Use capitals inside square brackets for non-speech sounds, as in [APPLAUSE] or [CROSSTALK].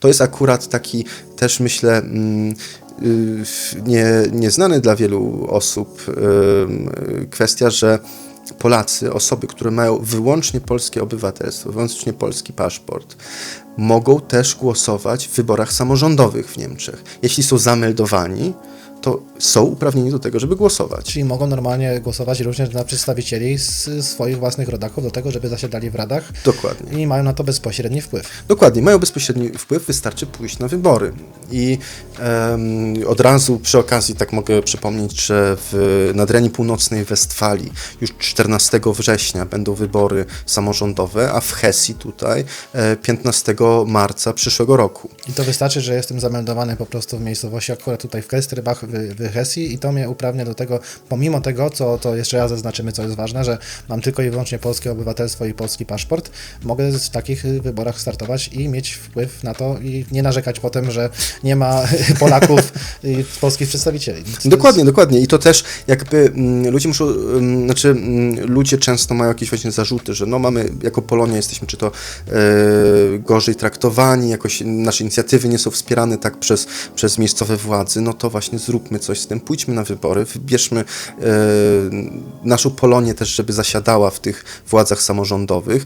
To jest akurat taki też myślę mm, y, nie, nieznany dla wielu osób kwestia, że Polacy, osoby, które mają wyłącznie polskie obywatelstwo, wyłącznie polski paszport, mogą też głosować w wyborach samorządowych w Niemczech. Jeśli są zameldowani, to są uprawnieni do tego, żeby głosować. Czyli mogą normalnie głosować również na przedstawicieli z swoich własnych rodaków do tego, żeby zasiadali w radach Dokładnie. i mają na to bezpośredni wpływ. Dokładnie, mają bezpośredni wpływ, wystarczy pójść na wybory. I em, od razu przy okazji tak mogę przypomnieć, że w Nadrenii Północnej Westfalii już 14 września będą wybory samorządowe, a w Hesji tutaj e, 15 marca przyszłego roku. I to wystarczy, że jestem zameldowany po prostu w miejscowości, akurat tutaj w Kestrybach, w, Hesji i to mnie uprawnia do tego, pomimo tego, co to jeszcze raz zaznaczymy, co jest ważne, że mam tylko i wyłącznie polskie obywatelstwo i polski paszport, mogę w takich wyborach startować i mieć wpływ na to i nie narzekać potem, że nie ma [LAUGHS] Polaków i polskich przedstawicieli. Jest- Dokładnie, dokładnie. I to też jakby mm, ludzie muszą, mm, znaczy mm, ludzie często mają jakieś właśnie zarzuty, że no mamy, jako Polonia jesteśmy czy to e, gorzej traktowani, jakoś nasze inicjatywy nie są wspierane tak przez, przez miejscowe władze, no to właśnie zróbmy coś z tym, pójdźmy na wybory, wybierzmy e, naszą Polonię też, żeby zasiadała w tych władzach samorządowych.